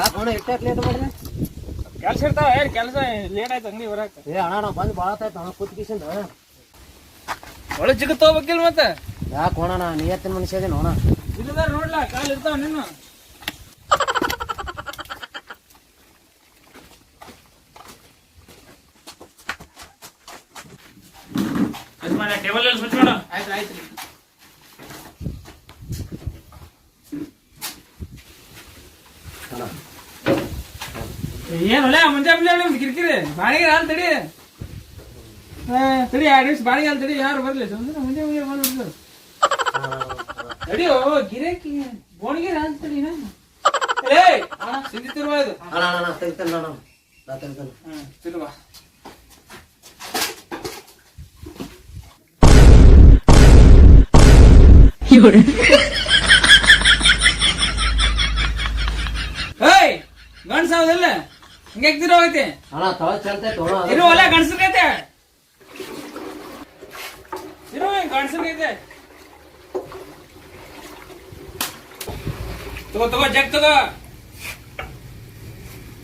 ಯಾಕೆ ಅಣ್ಣ ಇಟ್ಟಾಕ್ ಲೇಟ್ ಮಾಡ್ರಿ ಕೆಲಸ ಇರ್ತಾವ ಏನ್ ಕೆಲಸ? ಲೇಟ್ ಆಯ್ತು ಅಂಗಡಿ ಬರಾಕ. ಏ ಅಣ್ಣ ನಾ ಬಂದು ಭಾಳ ಆಯ್ತು ಅಣ್ಣ ಕೂತ್ಕಿಸಿಂದ. ಒಳ್ಳೆ ಚಿಕ್ಕ ತಗೋಬೇಕಿಲ್ಲ ಮತ್ತೆ? ಯಾಕೆ ನಾ ನೀ ಎತ್ತಿನ ಮನುಷ್ಯ ಇದೀನಿ ಇಲ್ಲದಾರ ನೋಡ್ಲಾ ಕಾಲ್ ಇರ್ತಾವ ನಿನ್ನ ಟೇಬಲ್ ಅಲ್ಲಿ ಸ್ವಚ್ಛ ಮಾಡು ಆಯ್ತು ಆಯ್ತು ಅಣ್ಣ ಏನಲ್ಲ ಮುಂಜಾನೆ ಮುಂಜಾನೆ ಕಿರಿಕಿರಿ ಬಾಡಿಗೆ ಹಾಲು ತಡಿ ಹಾ, ತಡಿ ಎರಡು ನಿಮಿಷ ಬಾಡಿಗೆ ಹಾಲು ತಡಿ ಯಾರು ಬರ್ಲಿ ಸುಮ್ನೆ ಮುಂಜಾನೆ ಮುಂಜಾನೆ ಬಂದ್ಬಿಡ್ತಾರೆ ತಡಿ ಓ ಗಿರಾಕಿ ಬೋಣಿಗೆ ಹಾಲು ತಡಿ ನಾ ಏ ಸಿದ್ಧಿ ತಿರುವ ಇದು ಅಣ್ಣ ಅಣ್ಣ ನಾ ತೆಗಿತೇನೆ ಅಣ್ಣ ನಾ ತೆಗಿತೇನೆ ಹ್ಮ್ ತಿರುವ ಏಯ್ ಗಂಡ್ಸ ಹೌದಲ್ಲ ಹಿಂಗೆ ತಿರೋ ಹೋಗೈತೆ. ಅಣ್ಣ ತಳ ಚಲ್ತೈತೆ ಇರು ಒಲ್ಲ ಗಂಡಸ್ರೈತೆ ಇರು ಗಂಡಸ್ರೈತೆ ತಗೋ ತಗೋ ಜಗ್ ತಗೋ.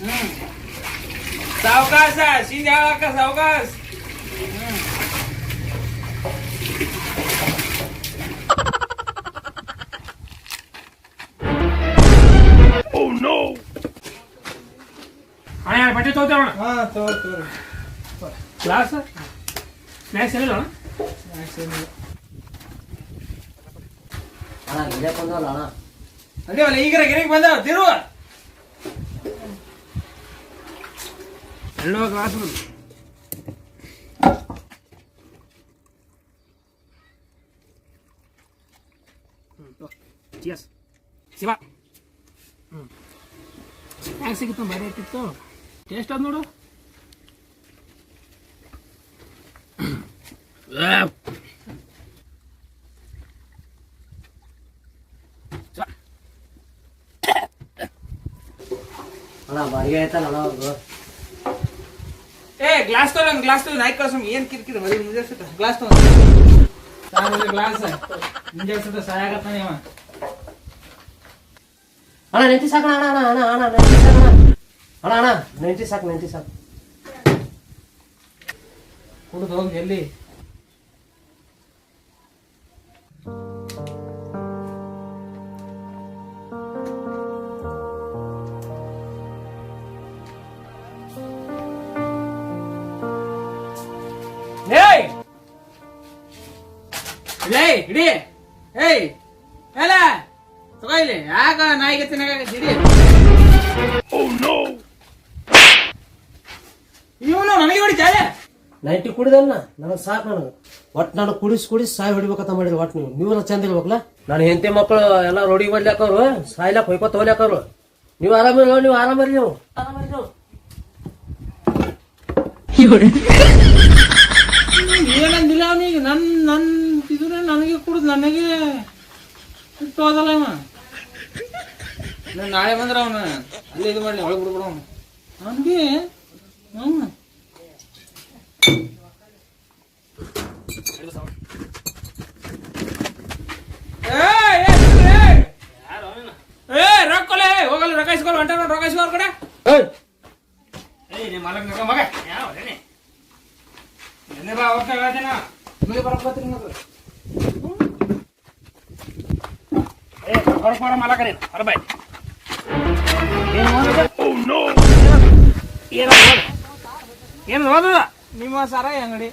ಹ್ಮ್. ಸಾವಕಾಶ ಸೀದ ಹೇಳಕ್ಕ ಸಾವಕಾಶ. ಎರಡು ಬಟ್ಟೆ ತಗೋತೇವಣ ಹಾ ತಗೋ ತಗೋ ಕ್ಲಾಸ್ ಸ್ನ್ಯಾಕ್ಸ್ ಏನಿಲ್ಲ ಅಣ್ಣ? ಅಣ್ಣ ಇಲ್ಲೇ ಬಂದವಲ್ಲ ಅಣ್ಣ. ಅದೇವಲ್ಲ ಈಗ ಗಿರಿಗೆ ಬಂದಾವ ತಿರುವ ಎಲ್ಲೋ ಕ್ಲಾಸ್ ಚಿಯರ್ಸ್ ಶಿವ. ಹ್ಞೂ ಸ್ನ್ಯಾಕ್ಸ್ ಸಿಗಿತ್ತು ಬರೀ ಇಟ್ಟಿತ್ತು ಟೇಸ್ಟ್ ಅದು ನೋಡು. ಅಣ್ಣ ಬಾಡಿಗೆ ಆಯ್ತಲ್ಲ ಅಣ್ಣ ಏ ಗ್ಲಾಸ್ ತಗೊಳ್ಳಿ ಗ್ಲಾಸ್ ತಗೊಳ್ಳಿ ನಾಯ್ಕ ಕಳ್ಸಮ್ ಏನ್ ಕಿರಿಕಿರಿ ಬರೀ ಮುಂಜಾನೆ ಸುತ್ತ ಗ್ಲಾಸ್ ತಗೊಂಡು ಗ್ಲಾಸ್ ಮುಂಜಾನೆ ಸುತ್ತ ಸಹಾಯ ಆಗತ್ತಾನೆ ಅಣ್ಣ ನೆತ್ತಿ ಸಾಕಣ ಅಣ್ಣ ಅಣ್ಣ ಅಣ್ಣ ಅಣ್ಣ ಅಣ್ಣ ಅಣ್ಣ ನೆಂಟಿ ಸಾಕು ನೆಂಟಿ ಸಾಕು. ಕುಡಿದು ಹೋಗಿ ಎಲ್ಲಿ? ಏಯ್! ಇಡಿ. ಏಯ್ ಎಲ್ಲ ತಗೋ ಇಲ್ಲಿ. ಯಾಕ ನಾಯಿಗೆ ಓ ಇಡಿ. ಇವನು ನನಗೆ ಹೊಡಿತಾಳೆ ನೈಂಟಿ ಕುಡಿದಲ್ಲ? ನನಗೆ ಸಾಕು ನನಗೆ. ಒಟ್ಟು ನಾನು ಕುಡಿಸ್ ಕುಡಿಸ್ ಸಾಯಿ ಹೊಡಿಬೇಕಂತ ಮಾಡಿದ್ರು ಒಟ್ಟು ನೀವು. ನೀವೆಲ್ಲ ಚಂದ ಇರ್ಬೇಕಲ್ಲ? ನಾನು ಹೆಂಡತಿ ಮಕ್ಕಳು ಎಲ್ಲ ರೋಡಿಗೆ ಬರ್ಲಾಕವ್ರು ಸಾಯ್ಲಾಕ ಹೊಯ್ಕೋತ ಹೋಗ್ಲಾಕವ್ರು ನೀವು ಆರಾಮಿಲ್ಲ ನೀವು ಆರಾಮರಿ ನೀವು. ಆರಾಮರಿ ನೀವು ಏನಂದಿಲ್ಲ ಅವನಿಗೆ? ನನ್ ನನ್ನ ಇದ್ರೆ ನನಗೆ ಕುಡಿದು ನನಗೆ ಇಟ್ಟು ಹೋದಲ್ಲ ಅವ ನಾನ್ ನಾಳೆ ಬಂದ್ರ ಅವನ. ಅಲ್ಲೇ ಇದು ಮಾಡಿ ಒಳಗೆ ಬಿಡ್ಬಿಡ ಅವನು. ಅವನಿಗೆ ಹ್ಞೂ ಏ ರೊಕ್ಕಲೆ ಹೋಗಲ್ಲ ಏನು ಓದದ ನಿಮ್ಮ ಸಾರಾಯಿ ಅಂಗಡಿ.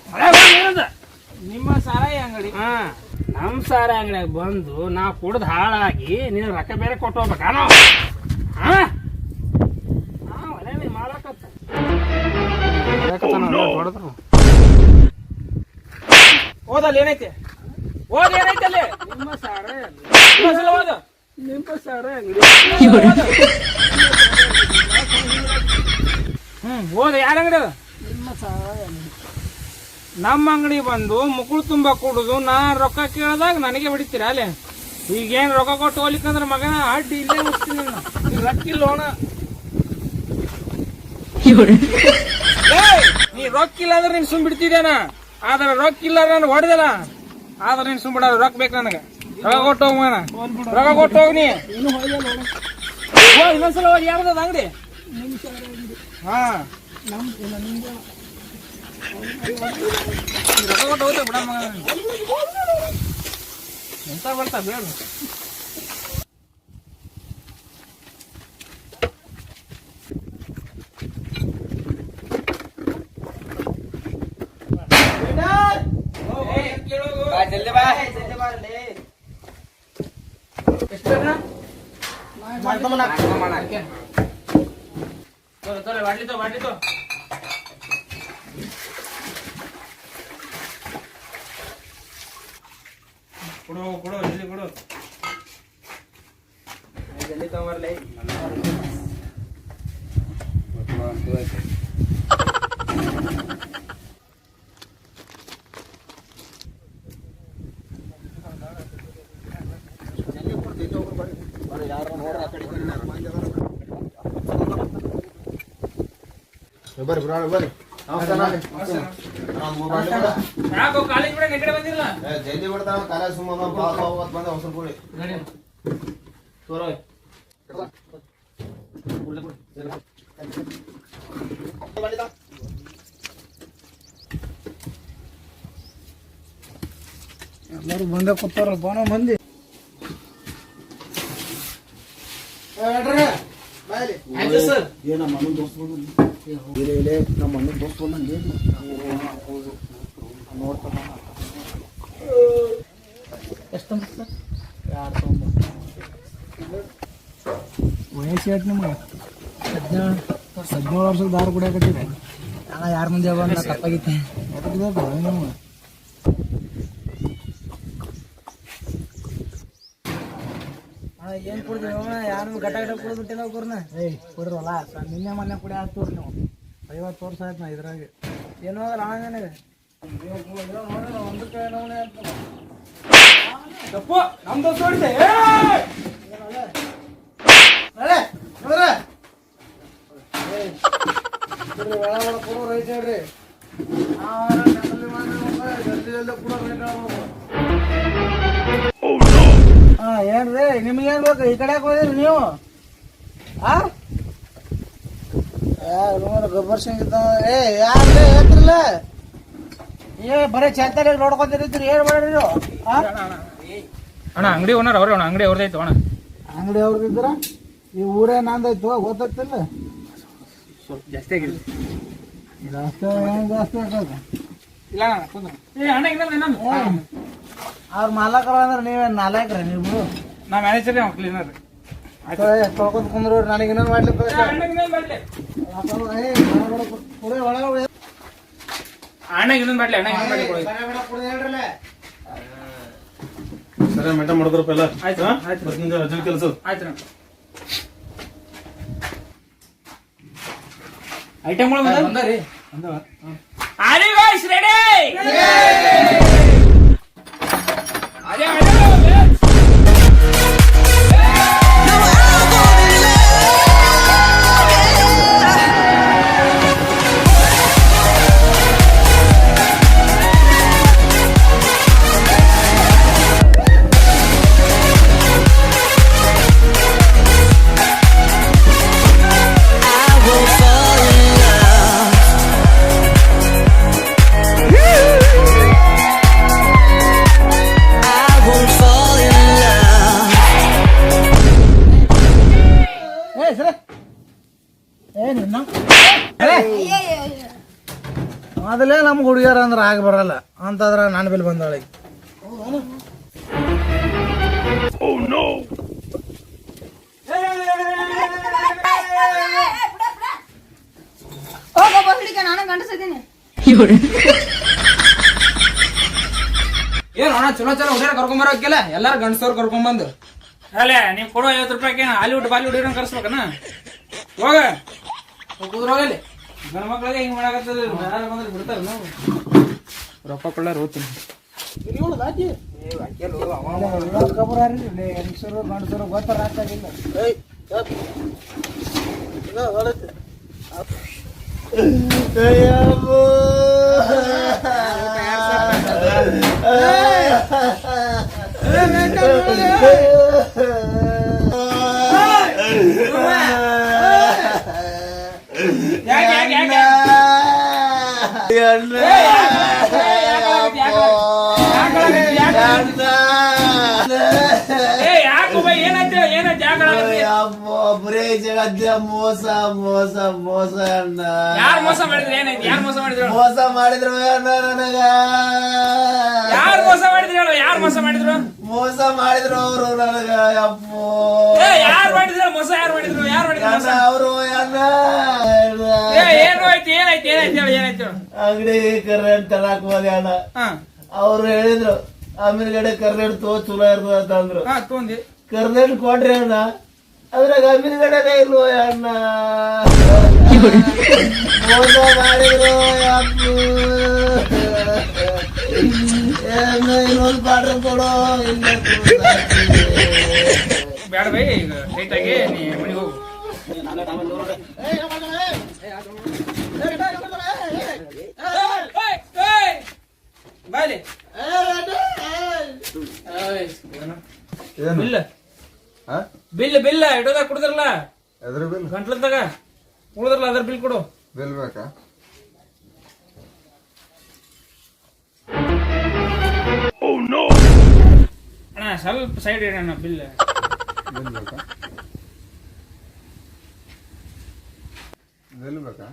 ನಿಮ್ಮ ಸಾರಾಯಿ ಅಂಗಡಿ. ಹಾ ನಮ್ಮ ಸಾರಾಯಿ ಅಂಗಡಿಯಾಗ ಬಂದು ನಾ ಕುಡ್ದು ಹಾಳಾಗಿ ನೀನು ರೊಕ್ಕ ಬೇರೆ ಕೊಟ್ಟು ಹೋಗ್ಬೇಕ ನಾವು ಹಾ? ಮಾಡಕತ್ತ. ಓದಲ್ಲಿ ಏನೈತೆ? ಓದ ಏನೈತೆ ಅಲ್ಲಿ? ನಿಮ್ಮ ಸಾರೆ ಓದ. ನಿಮ್ಮ ಸಾರ ಹ್ಮ್ ಓದ ಯಾರ ಅಂಗಡಿ ಅದು? ನಿಮ್ಮ ಅಂಗಡಿ ಬಂದು ಮುಕುಳು ತುಂಬ ಕುಡುದು ನಾ ರೊಕ್ಕ ಕೇಳಿದಾಗ ನನಗೆ ಹೊಡಿತೀರ ಅಲ್ಲೇ? ಈಗೇನ್ ರೊಕ್ಕ ಕೊಟ್ಟು ಹೋಗ್ಲಿಕ್ಕಂದ್ರೆ ಮಗನ ಅಡ್ಡಿ ಇಲ್ಲೇ. ಈಗ ರೊಕ್ಕ ನೀ ರೊಕ್ಕ ಇಲ್ಲ ಅಂದ್ರೆ ನೀನ್ ಸುಮ್ ಬಿಡ್ತಿದ್ದೇನ ಆದ್ರೆ ರೊಕ್ಕ ಇಲ್ಲ ನಾನು ಹೊಡೆದಲ್ಲ. ಆದ್ರೆ ನೀನ್ ಸುಮ್ ಬಿಡ ರೊಕ್ಕ ಬೇಕು ನನಗೆ. ರೊಕ್ಕ ಕೊಟ್ಟು ಹೋಗ ರೊಕ್ಕ ಕೊಟ್ಟು ಹೋಗ್ ನೀ. ಇನ್ನೊಂದ್ಸಲ ಹೋಗಿ ಯಾರದ ಅಂಗಡಿ. ಹಾ. ರೊಕ್ಕ ಕೊಟ್ಟು ಹೋಗ್ತೇವೆ ಬಿಡ ಮಗ ಎಂತ ಬರ್ತಾ ಬೇಡ ಜಲ್ದಿ ಬಾ ಬಾಟ್ಲಿ ತೋ ಬಾಟ್ಲಿ ತೋ ಕೊಡು ಕೊಡು ಜಲ್ದಿ ಕೊಡು ಜಲ್ದಿ ತಗೊಂಬರ್ಲಿ ಬರ್ರಿ ಬ್ರಾಣ ಬರ್ರಿ. ಜಲ್ದಿ ಬಿಡ್ತಾನ ಕಾಲ ಸುಮ್ಮ ಬಾಳ ಬಂದ ಹೊಸ ಕೂಡಿ. ಎಲ್ಲರೂ ಬಂದೇ ಕೂತಾರ ಬಾನ ಮಂದಿ. ಏ ನಮ್ಮ ಅಣ್ಣನ ದೋಸ್ತ ಬಂದ ಇಲ್ಲೇ ನಮ್ಮ ಅಣ್ಣನ ದೋಸ್ತ ಬಂದಂಗೆ ನೋಡ್ತಾನ ಎಷ್ಟು ಎರಡು ತೊಗೊಂಬ ವಯಸ್ಸು ಎಷ್ಟು ನಿಮ್ಗೆ? ಹದಿನೇಳು. ಹದಿನೇಳು ವರ್ಷದ ದಾರು ಕುಡಿಯಾಕತ್ತೀರಿ ಯಾರ ಮುಂದೆ ಬಂದ ತಪ್ಪಾಗಿತ್ತೆ. ನಿಮ್ಗೆ? ಏನ್ ಕುಡ್ತೀವಿ ಯಾರು ಗಟ ಗಟ ಕುಡಿದು ಬಿಟ್ಟಿಲ್ಲ ಏಯ್ ಕುಡ್ರಲ್ಲ ನಿನ್ನೆ ಮೊನ್ನೆ ಕುಡಿ ಹಾಕ್ತವ್ರಿ ನೀವು. ಐವತ್ತು ವರ್ಷ ಆಯ್ತು ನಾ ಇದ್ರಾಗ. ಏನೋ ಆಗಲ್ಲ ಅಣ್ಣ ನನಗೆ? ಒಂದಕ್ಕೆ ಏನೋ ತಪ್ಪು ನಮ್ದು ತೋರಿಸಿ ರೈತ ಹೇಳ್ರಿ. ಜಲ್ದಿ ಜಲ್ದಿ ಕೂಡ ಹಾ ಏನ್ರಿ ನಿಮ್ಗೆ ಏನ್ ಬೇಕು? ಈ ಕಡೆ ಹೋದಿರಿ ನೀವು? ಆ? ಗೊಬ್ಬರ ಸಿಂಗ್ ಏ ಯಾರ್ರಿ ಏ ಬರೀ ಚಾತಾರಿ ನೋಡ್ಕೊಂತಿರ್ತೀರಿ ಏನ್ ಮಾಡ್ರಿ ನೀವು? ಆ? ಅಣ್ಣ ಅಂಗಡಿ ಓನರ್ ಅವ್ರಿ ಅಣ್ಣ ಅಂಗಡಿ ಅವ್ರದೈತು ಅಣ್ಣ. ಅಂಗಡಿ ಅವ್ರದಿದ್ರ ಈ ಊರೇ ನಂದಾಯ್ತು ಗೊತ್ತಾಗ್ತಿಲ್ಲ. ಸ್ವಲ್ಪ ಜಾಸ್ತಿ ಆಗಿಲ್ಲ ಜಾಸ್ತಿ ಜಾಸ್ತಿ ಆಗ್ತದ? ಇಲ್ಲ ಅಣ್ಣ ಏ ಅಣ್ಣ ಇನ್ನೊಂದು ಇನ್ನೊಂದು. ಅವ್ರ ಮಾಲಕರ ಅಂದ್ರೆ ನೀವೇ ನಾಲ್ಕ್ರಿ ನೀವು. ನಾ ಮ್ಯಾನೇಜರ್ ಅವ್ನು ಕ್ಲೀನರ್ ತೊಳ್ಕೊಂಡ್ ಕುಂದ್ರು ನನಗೆ ಇನ್ನೊಂದು ಮಾಡ್ಲಿಕ್ಕೆ ಅಣ್ಣ ಇನ್ನೊಂದು ಅಣ್ಣ ಕೊಡಿ. ಸರಿ ಮೇಡಮ್ ಮಾಡಿದ್ರಪ್ಪ ಎಲ್ಲ. ಆಯ್ತು ಆಯ್ತು. ನಿಮ್ಗೆ ಅರ್ಜೆಂಟ್ ಕೆಲಸ? ಆಯ್ತು ಐಟಮ್ಗಳು ಬಂದರಿ ಆರಿ ಗಾಯ್ಸ್ ರೆಡಿ ಅದೇ ಮೊದಲೇ ನಮ್ಗೆ ಹುಡುಗಿಯರ ಅಂದ್ರೆ ಆಗ ಬರಲ್ಲ. ಅಂತಂದ್ರ ನನ್ನ ಬಿಲ್ ಬಂದಾಳೆ. ನಾನು ಏನು ಅಣ್ಣ ಚಲೋ ಚಲೋ ಹುಡುಗರ ಕರ್ಕೊಂಬರೋಕಿಲ್ಲ ಎಲ್ಲಾರು ಗಂಡಸವ್ರು ಕರ್ಕೊಂಬಂದು ಅಲ್ಲೇ ನೀವು ಕೊಡೋ ಐವತ್ತು ರೂಪಾಯಿ ಹಾಲಿವುಡ್ ಬಾಲಿವುಡ್ ಏನೋ ಕರ್ಸ್ಬೇಕನ? ಹೋಗ. ಕುದ್ರೋಗಲ್ಲಿ ಗಂಡ ಮಕ್ಳಿಗೆ ಹಿಂಗ್ ಮಾಡಾಕತ್ತದ? ಯಾರು ಬಂದ್ರೆ ಬಿಡ್ತಾರ ನಾವು. ರೊಕ್ಕ ಕೊಳ್ಳಾರ ಓದ್ತೀನಿ ಹೆಂಗಸರು ಗಂಡಸರು ಗೊತ್ತಾರ ಆಗ್ತಾಗಿಲ್ಲ ಅಣ್ಣ ಏನ ಬರೇ ಜಗತ್ತ ಮೋಸ ಮೋಸ ಮೋಸ ಅಣ್ಣ. ಯಾರು ಮೋಸ ಮಾಡಿದ್ರು? ಏನಾಯ್ತು? ಯಾರು ಮೋಸ ಮಾಡಿದ್ರು? ಮೋಸ ಮಾಡಿದ್ರು ಅಣ್ಣ ನನಗ. ಯಾರು ಮೋಸ ಮಾಡಿದ್ರು ಹೇಳು? ಯಾರು ಮೋಸ ಮಾಡಿದ್ರು? ಮೋಸ ಮಾಡಿದ್ರು ಅವರು ನನಗ ಅಪ್ಪೋ ಯಾರು ಮಾಡಿದ್ರು? ಮೋಸ ಯಾರು ಮಾಡಿದ್ರು? ಯಾರು ಮಾಡಿದ್ರು ಅವರು ಅಣ್ಣ ಏನು ಆಯ್ತು ಏನಾಯ್ತು? ಏನಾಯ್ತು? ಹೇಳು ಏನಾಯ್ತು? ಅಂಗಡಿ ಕರೆಂಟ್ ತರಾಕ್ ಹೋದೆ ಅಣ್ಣ. ಹಾ. ಅವ್ರು ಹೇಳಿದ್ರು ಆಮೇಲೆ ಕರ್ನೆಟ್ ತೋ ಚಲೋ ಇರ್ತದ ಅಂತ ಅಂದ್ರು ಹಾ ತೊಂದಿ. ಕರ್ನೆಟ್ ಕೊಡ್ರಿ ಅಣ್ಣ. ಅದ್ರಾಗ ಅಮೀನ್ಗಡನೇ ಇಲ್ವೋ ಅಣ್ಣ ಮೋಸ ಮಾಡಿದ್ರು ಅಪ್ಪು. ಏನ್ನ ಇನ್ನೊಂದು ಪಾಟ್ರ ಕೊಡೋ ಇಲ್ಲ ಬೇಡ ಬೈ ಈಗ ಲೈಟ್ ಆಗಿ ನೀ ಮನೆಗೆ ಹೋಗು ಏಯ್, ಏಯ್, ಬಾಯ್ಲಿ ಏಯ್, ಬಿಲ್ ಬಿಲ್ ಬಿಲ್ ಇಡೋದಾಗ ಕುಡ್ದ್ರಲ್ಲ ಅದ್ರ ಬಿಲ್? ಗಂಟ್ಲದಾಗ ಉಳಿದ್ರಲ್ಲ ಅದ್ರ ಬಿಲ್ ಕೊಡು. ಬಿಲ್ ಬೇಕಾ? ಅಣ್ಣ ಸ್ವಲ್ಪ ಸೈಡ್ ಇಡೋಣ ಬಿಲ್. ಬಿಲ್ ಬೇಕಾ? ಬಿಲ್ ಬೇಕಾ?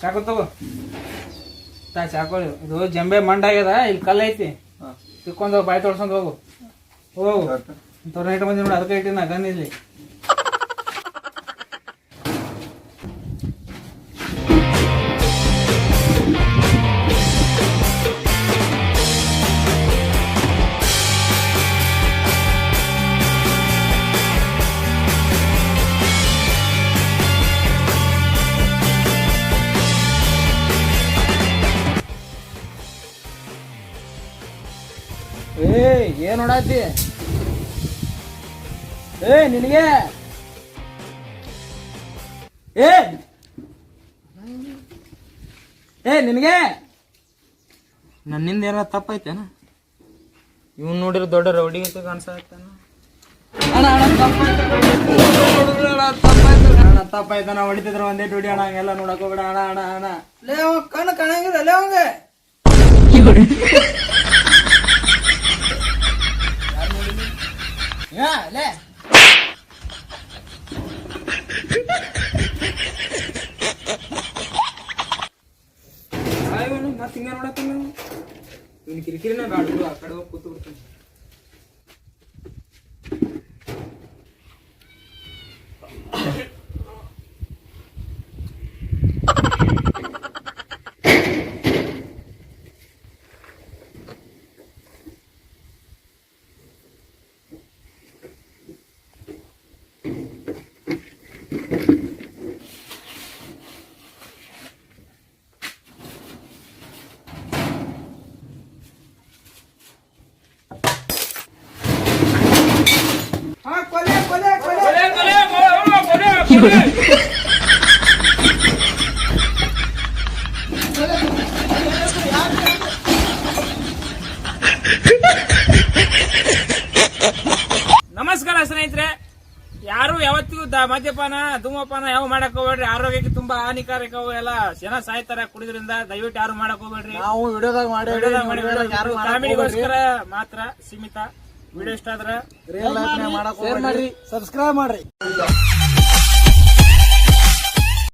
ಚಾಕು ತಗೋ. ತಾ ಚಾಕು ಇದು ಜಂಬೆ ಮಂಡ ಆಗ್ಯದ ಇಲ್ಲಿ ಕಲ್ಲು ಐತಿ. ತಿಕ್ಕೊಂಡು ಬಾಯಿ ತೊಳ್ಸ್ಕೊಂಡ್ ಹೋಗು. ಹೋಗು. ತೊರ ಇಟ್ಟು ಬಂದಿ ನೋಡಿ ಅದಕ್ಕೆ ಇಟ್ಟಿನ ಗನ್ ಇಲ್ಲಿ. ಏನ್ ನೋಡಾತಿ? ಏ ನಿನಗೆ? ಏ ಏ ನಿನಗೆ? ನನ್ನಿಂದ ಏನಾರ ತಪ್ಪೈತೇನ ಇವ್ನು ನೋಡಿರ ದೊಡ್ಡ ರೌಡಿ ಅಂತ ಕಾಣಿಸ್ತಾನ ಅಣ್ಣ ಅಣ್ಣ ತಪ್ಪಾಯ್ತು ಅಣ್ಣ, ತಪ್ಪಾಯ್ತು ಅಣ್ಣ ತಪ್ಪಾಯ್ತು ಅಣ್ಣ ಹೊಡಿತಿದ್ರ ಒಂದೇ ದುಡಿ ಅಣ್ಣ ಹಂಗೆಲ್ಲ ನೋಡಕ್ ಹೋಗ್ಬೇಡ. ಅಣ್ಣ ಅಣ್ಣ ಅಣ್ಣ. ಲೇ ಅವ ಕಣ್ಣು ಕಾಣಂಗಿಲ್ಲ ಲೇ ಅವಂಗೆ. ಯಾ ಲೇ ಮತ್ತೆ ಹಿಂಗ ನೋಡತ್ತೀನಿ ಇವ್ನ ಕಿರಿಕಿರಿನ ಬ್ಯಾಡ ಬಿಡು, ಆ ಕಡೆ ಹೋಗಿ ಕೂತು ಬಿಡ್ತೀನಿ ಕೊಲೆ, ಕೊಲೆ, ಮೊ- ಮೊ- ಕೊಲೆ, ಕೊಲೆ. ನಮಸ್ಕಾರ ಸ್ನೇಹಿತರೆ. ಯಾರು ಯಾವತ್ತಿಗೂ ಮದ್ಯಪಾನ ಧೂಮಪಾನ ಯಾವ ಮಾಡಕ್ ಹೋಗ್ಬೇಡ್ರಿ. ಆರೋಗ್ಯಕ್ಕೆ ತುಂಬಾ ಹಾನಿಕಾರಕ ಎಲ್ಲ. ಜನ ಸಾಯ್ತಾರೆ ಕುಡಿದ್ರಿಂದ. ದಯವಿಟ್ಟು ಯಾರು ಮಾಡಕ್ ಹೋಗ್ಬೇಡ್ರಿ. ನಾವು ವಿಡಿಯೋದಾಗ ಮಾಡಿ ಕಾಮಿಡಿಗೋಸ್ಕರ ಮಾತ್ರ ಸೀಮಿತ. ವಿಡಿಯೋ ಇಷ್ಟ ಆದ್ರ ಸಬ್ಸ್ಕ್ರೈಬ್ ಮಾಡ್ರಿ.